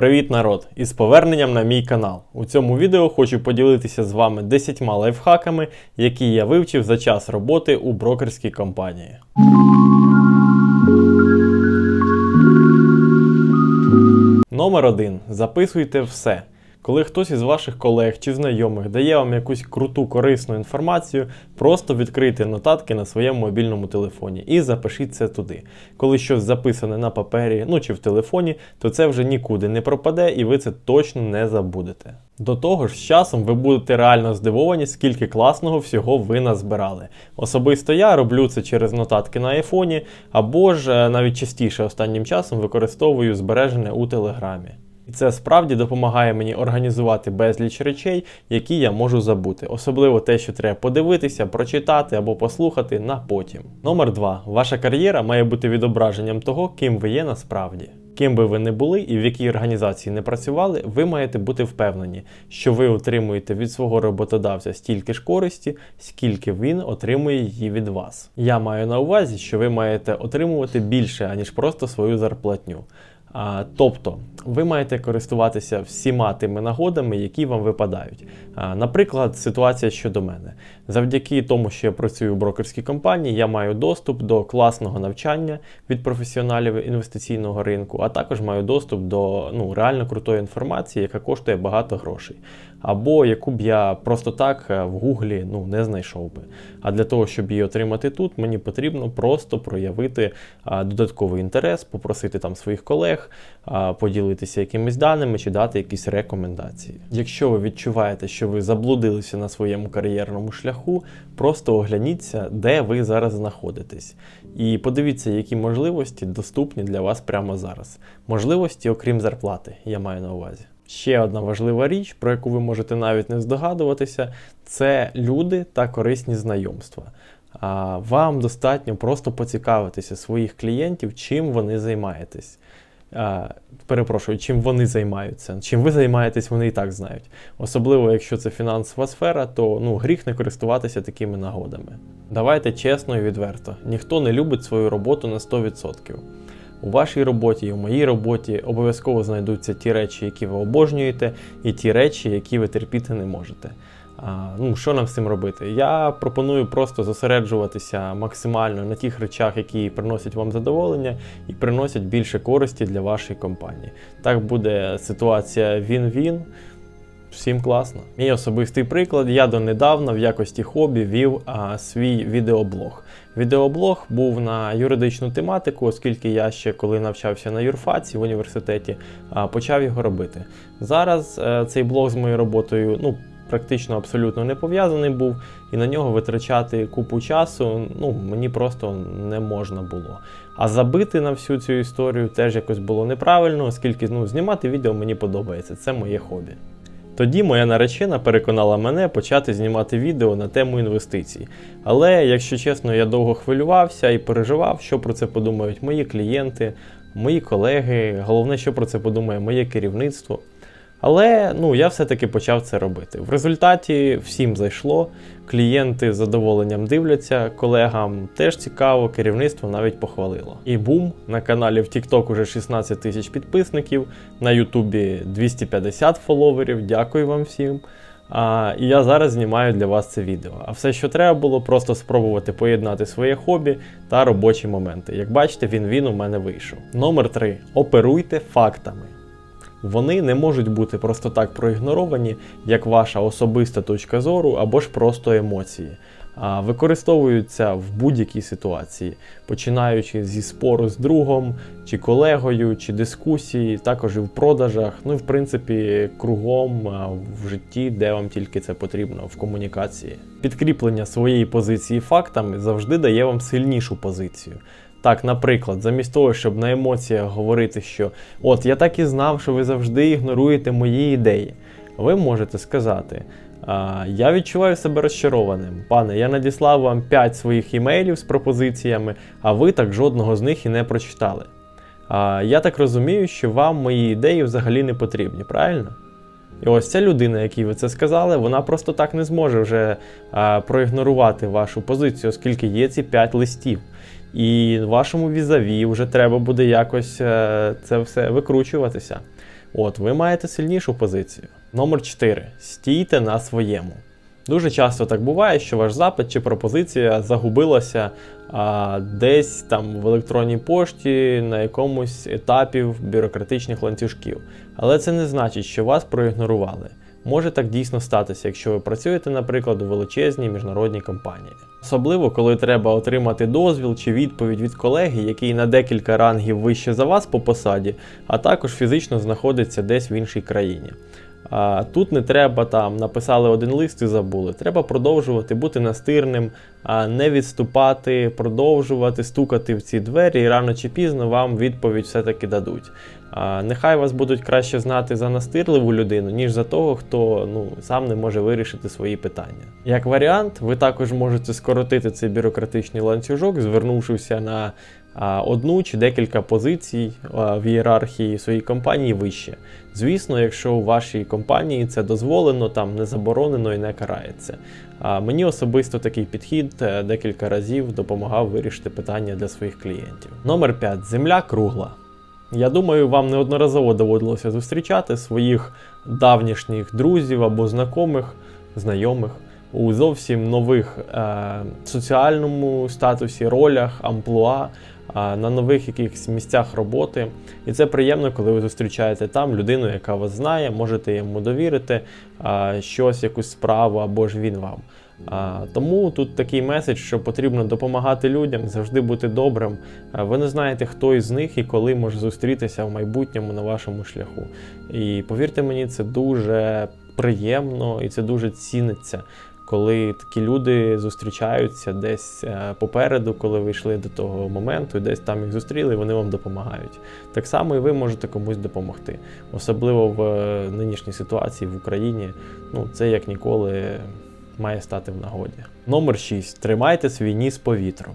Привіт, народ! Із поверненням на мій канал. У цьому відео хочу поділитися з вами 10 лайфхаками, які я вивчив за час роботи у брокерській компанії. Номер 1. Записуйте все. Коли хтось із ваших колег чи знайомих дає вам якусь круту корисну інформацію, просто відкрийте нотатки на своєму мобільному телефоні і запишіть це туди. Коли щось записане на папері, ну чи в телефоні, то це вже нікуди не пропаде і ви це точно не забудете. До того ж, з часом ви будете реально здивовані, скільки класного всього ви назбирали. Особисто я роблю це через нотатки на айфоні, або ж е, навіть частіше останнім часом використовую збережене у телеграмі. І це справді допомагає мені організувати безліч речей, які я можу забути, особливо те, що треба подивитися, прочитати або послухати на потім. Номер 2. Ваша кар'єра має бути відображенням того, ким ви є насправді. Ким би ви не були і в якій організації не працювали, ви маєте бути впевнені, що ви отримуєте від свого роботодавця стільки ж користі, скільки він отримує її від вас. Я маю на увазі, що ви маєте отримувати більше, аніж просто свою зарплатню. Тобто, ви маєте користуватися всіма тими нагодами, які вам випадають. Наприклад, ситуація щодо мене. Завдяки тому, що я працюю в брокерській компанії, я маю доступ до класного навчання від професіоналів інвестиційного ринку, а також маю доступ до ну, реально крутої інформації, яка коштує багато грошей. Або яку б я просто так е, в Гуглі ну, не знайшов би. А для того, щоб її отримати тут, мені потрібно просто проявити додатковий інтерес, попросити там своїх колег, поділитися якимись даними чи дати якісь рекомендації. Якщо ви відчуваєте, що ви заблудилися на своєму кар'єрному шляху, просто огляніться, де ви зараз знаходитесь. І подивіться, які можливості доступні для вас прямо зараз. Можливості, окрім зарплати, я маю на увазі. Ще одна важлива річ, про яку ви можете навіть не здогадуватися, це люди та корисні знайомства. Вам достатньо просто поцікавитися своїх клієнтів, чим вони займаєтесь. Перепрошую, чим вони займаються. Чим ви займаєтесь, вони і так знають. Особливо, якщо це фінансова сфера, то ну, гріх не користуватися такими нагодами. Давайте чесно і відверто: ніхто не любить свою роботу на 100%. У вашій роботі і у моїй роботі обов'язково знайдуться ті речі, які ви обожнюєте, і ті речі, які ви терпіти не можете. А, ну, Що нам з цим робити? Я пропоную просто зосереджуватися максимально на тих речах, які приносять вам задоволення і приносять більше користі для вашої компанії. Так буде ситуація він-він. Всім класно. Мій особистий приклад, я донедавна в якості хобі вів а, свій відеоблог. Відеоблог був на юридичну тематику, оскільки я ще коли навчався на юрфаці в університеті, а, почав його робити. Зараз а, цей блог з моєю роботою ну, практично абсолютно не пов'язаний був, і на нього витрачати купу часу ну, мені просто не можна було. А забити на всю цю історію теж якось було неправильно, оскільки ну, знімати відео мені подобається, це моє хобі. Тоді моя наречена переконала мене почати знімати відео на тему інвестицій. Але, якщо чесно, я довго хвилювався і переживав, що про це подумають мої клієнти, мої колеги, головне, що про це подумає моє керівництво. Але ну, я все-таки почав це робити. В результаті всім зайшло, клієнти з задоволенням дивляться, колегам теж цікаво, керівництво навіть похвалило. І бум, на каналі в TikTok уже 16 тисяч підписників, на Ютубі 250 фоловерів. Дякую вам всім. А, І я зараз знімаю для вас це відео. А все, що треба було, просто спробувати поєднати своє хобі та робочі моменти. Як бачите, він він у мене вийшов. Номер 3. Оперуйте фактами. Вони не можуть бути просто так проігноровані, як ваша особиста точка зору або ж просто емоції, а використовуються в будь-якій ситуації, починаючи зі спору з другом, чи колегою, чи дискусії, також і в продажах, ну і в принципі кругом в житті, де вам тільки це потрібно, в комунікації. Підкріплення своєї позиції фактами завжди дає вам сильнішу позицію. Так, наприклад, замість того, щоб на емоціях говорити, що от я так і знав, що ви завжди ігноруєте мої ідеї, ви можете сказати. Я відчуваю себе розчарованим. Пане, я надіслав вам 5 своїх імейлів з пропозиціями, а ви так жодного з них і не прочитали. Я так розумію, що вам мої ідеї взагалі не потрібні, правильно? І ось ця людина, якій ви це сказали, вона просто так не зможе вже проігнорувати вашу позицію, оскільки є ці 5 листів. І вашому візаві вже треба буде якось е, це все викручуватися. От, ви маєте сильнішу позицію. Номер 4. Стійте на своєму. Дуже часто так буває, що ваш запит чи пропозиція загубилася а, десь там в електронній пошті на якомусь етапі бюрократичних ланцюжків. Але це не значить, що вас проігнорували. Може так дійсно статися, якщо ви працюєте, наприклад, у величезній міжнародній компанії. Особливо, коли треба отримати дозвіл чи відповідь від колеги, який на декілька рангів вище за вас по посаді, а також фізично знаходиться десь в іншій країні. Тут не треба там написали один лист і забули. Треба продовжувати бути настирним, не відступати, продовжувати стукати в ці двері, і рано чи пізно вам відповідь все-таки дадуть. Нехай вас будуть краще знати за настирливу людину, ніж за того, хто ну, сам не може вирішити свої питання. Як варіант, ви також можете скоротити цей бюрократичний ланцюжок, звернувшися на одну чи декілька позицій в ієрархії своєї компанії вище. Звісно, якщо у вашій компанії це дозволено, там не заборонено і не карається. А мені особисто такий підхід е, декілька разів допомагав вирішити питання для своїх клієнтів. Номер 5. Земля кругла. Я думаю, вам неодноразово доводилося зустрічати своїх давнішніх друзів або знайомих, знайомих у зовсім нових е, соціальному статусі, ролях, амплуа, на нових якихось місцях роботи. І це приємно, коли ви зустрічаєте там людину, яка вас знає, можете йому довірити щось, якусь справу або ж він вам. Тому тут такий меседж, що потрібно допомагати людям, завжди бути добрим. Ви не знаєте, хто із них і коли може зустрітися в майбутньому на вашому шляху. І повірте мені, це дуже приємно і це дуже ціниться, коли такі люди зустрічаються десь е, попереду, коли ви йшли до того моменту, і десь там їх зустріли, вони вам допомагають. Так само і ви можете комусь допомогти. Особливо в е, нинішній ситуації в Україні. Ну, це як ніколи має стати в нагоді. Номер 6. Тримайте свій ніс по вітру.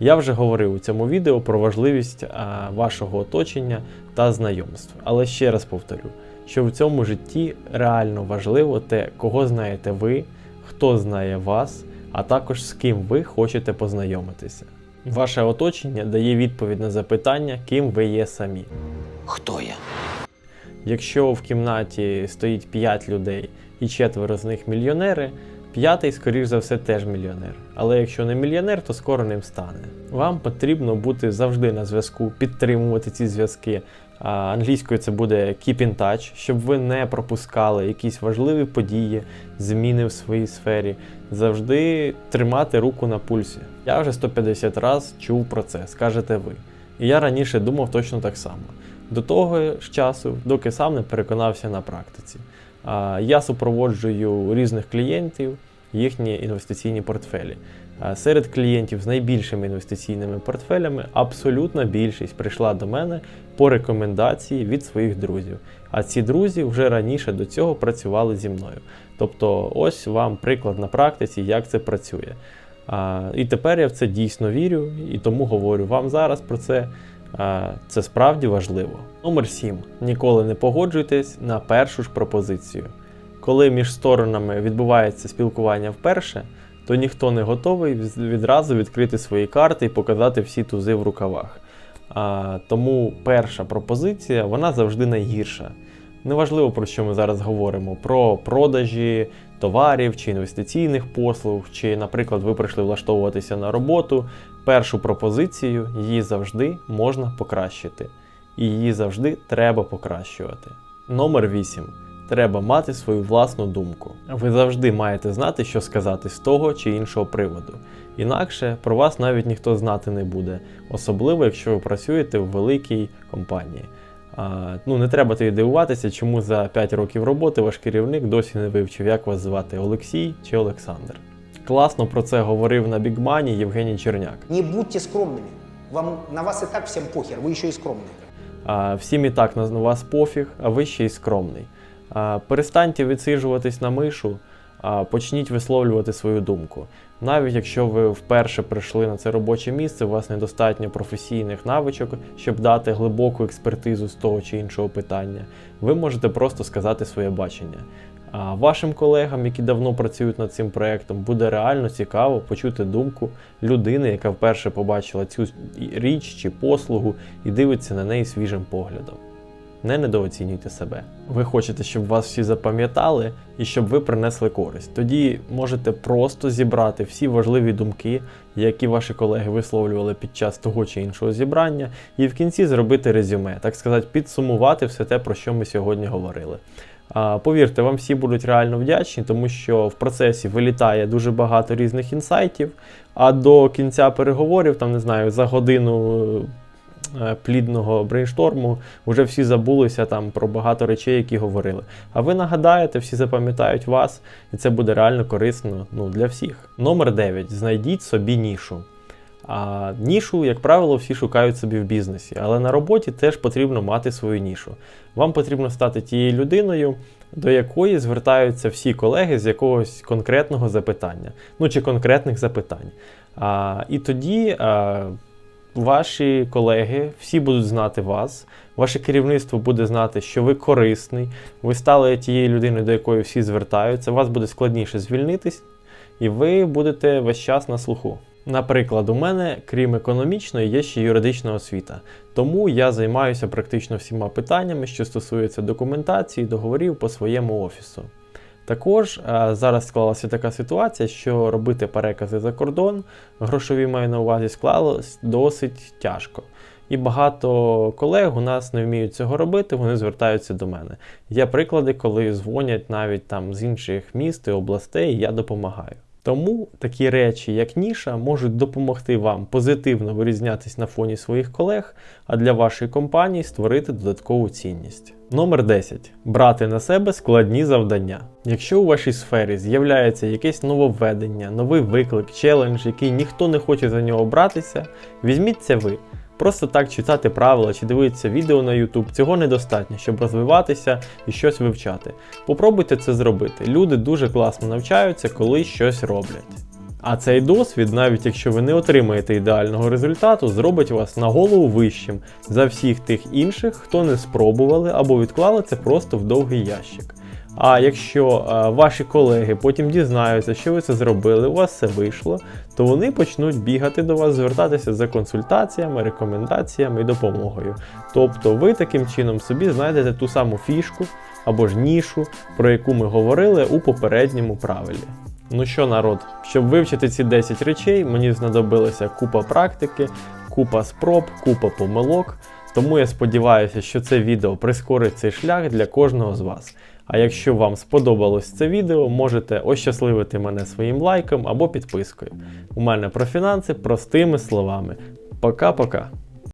Я вже говорив у цьому відео про важливість а, вашого оточення та знайомств. Але ще раз повторю, що в цьому житті реально важливо те, кого знаєте ви, хто знає вас, а також з ким ви хочете познайомитися. Ваше оточення дає відповідь на запитання, ким ви є самі. Хто я? Якщо в кімнаті стоїть 5 людей і четверо з них мільйонери, п'ятий, скоріш за все, теж мільйонер. Але якщо не мільйонер, то скоро ним стане. Вам потрібно бути завжди на зв'язку, підтримувати ці зв'язки. Англійською це буде keep in touch, щоб ви не пропускали якісь важливі події, зміни в своїй сфері. Завжди тримати руку на пульсі. Я вже 150 раз чув про це, скажете ви. І я раніше думав точно так само. До того ж часу, доки сам не переконався на практиці. Я супроводжую різних клієнтів, їхні інвестиційні портфелі. Серед клієнтів з найбільшими інвестиційними портфелями абсолютна більшість прийшла до мене по рекомендації від своїх друзів. А ці друзі вже раніше до цього працювали зі мною. Тобто, ось вам приклад на практиці, як це працює. А, І тепер я в це дійсно вірю, і тому говорю вам зараз про це. А, Це справді важливо. Номер 7. Ніколи не погоджуйтесь на першу ж пропозицію. Коли між сторонами відбувається спілкування вперше, то ніхто не готовий відразу відкрити свої карти і показати всі тузи в рукавах. А, тому перша пропозиція вона завжди найгірша. Неважливо, про що ми зараз говоримо: про продажі товарів чи інвестиційних послуг, чи, наприклад, ви прийшли влаштовуватися на роботу. Першу пропозицію її завжди можна покращити, і її завжди треба покращувати. Номер 8. Треба мати свою власну думку. Ви завжди маєте знати, що сказати з того чи іншого приводу. Інакше про вас навіть ніхто знати не буде, особливо якщо ви працюєте в великій компанії. А, ну, не треба тоді дивуватися, чому за 5 років роботи ваш керівник досі не вивчив, як вас звати Олексій чи Олександр. Класно про це говорив на Бігмані Євгеній Черняк. Не будьте скромными. Вам, на вас и так всем похер, вы еще и скромные. А, всім і так на на вас пофіг, а ви ще й скромний. Перестаньте відсиджуватись на мишу, почніть висловлювати свою думку. Навіть якщо ви вперше прийшли на це робоче місце, у вас недостатньо професійних навичок, щоб дати глибоку експертизу з того чи іншого питання, ви можете просто сказати своє бачення. А вашим колегам, які давно працюють над цим проектом, буде реально цікаво почути думку людини, яка вперше побачила цю річ чи послугу і дивиться на неї свіжим поглядом. Не недооцінюйте себе. Ви хочете, щоб вас всі запам'ятали і щоб ви принесли користь. Тоді можете просто зібрати всі важливі думки, які ваші колеги висловлювали під час того чи іншого зібрання, і в кінці зробити резюме, так сказати, підсумувати все те, про що ми сьогодні говорили. Повірте, вам всі будуть реально вдячні, тому що в процесі вилітає дуже багато різних інсайтів, а до кінця переговорів, там не знаю, за годину плідного брейншторму вже всі забулися там про багато речей, які говорили. А ви нагадаєте, всі запам'ятають вас, і це буде реально корисно ну, для всіх. Номер 9. Знайдіть собі нішу. А нішу, як правило, всі шукають собі в бізнесі, але на роботі теж потрібно мати свою нішу. Вам потрібно стати тією людиною, до якої звертаються всі колеги з якогось конкретного запитання, ну чи конкретних запитань. А, і тоді а, ваші колеги всі будуть знати вас, ваше керівництво буде знати, що ви корисний, ви стали тією людиною, до якої всі звертаються, вас буде складніше звільнитись, і ви будете весь час на слуху. Наприклад, у мене, крім економічної, є ще юридична освіта, тому я займаюся практично всіма питаннями, що стосуються документації, договорів по своєму офісу. Також е, зараз склалася така ситуація, що робити перекази за кордон, грошові маю на увазі, склалось досить тяжко. І багато колег у нас не вміють цього робити, вони звертаються до мене. Є приклади, коли дзвонять навіть там з інших міст і областей, і я допомагаю. Тому такі речі, як ніша, можуть допомогти вам позитивно вирізнятись на фоні своїх колег, а для вашої компанії створити додаткову цінність. Номер 10. Брати на себе складні завдання. Якщо у вашій сфері з'являється якесь нововведення, новий виклик, челендж, який ніхто не хоче за нього братися, візьміть це ви. Просто так читати правила чи дивитися відео на YouTube цього недостатньо, щоб розвиватися і щось вивчати. Попробуйте це зробити. Люди дуже класно навчаються, коли щось роблять. А цей досвід, навіть якщо ви не отримаєте ідеального результату, зробить вас на голову вищим за всіх тих інших, хто не спробували або відклали це просто в довгий ящик. А якщо е, ваші колеги потім дізнаються, що ви це зробили, у вас все вийшло, то вони почнуть бігати до вас, звертатися за консультаціями, рекомендаціями і допомогою. Тобто ви таким чином собі знайдете ту саму фішку або ж нішу, про яку ми говорили у попередньому правилі. Ну що, народ, щоб вивчити ці 10 речей, мені знадобилася купа практики, купа спроб, купа помилок. Тому я сподіваюся, що це відео прискорить цей шлях для кожного з вас. А якщо вам сподобалось це відео, можете ощасливити мене своїм лайком або підпискою. У мене про фінанси простими словами. Пока-пока.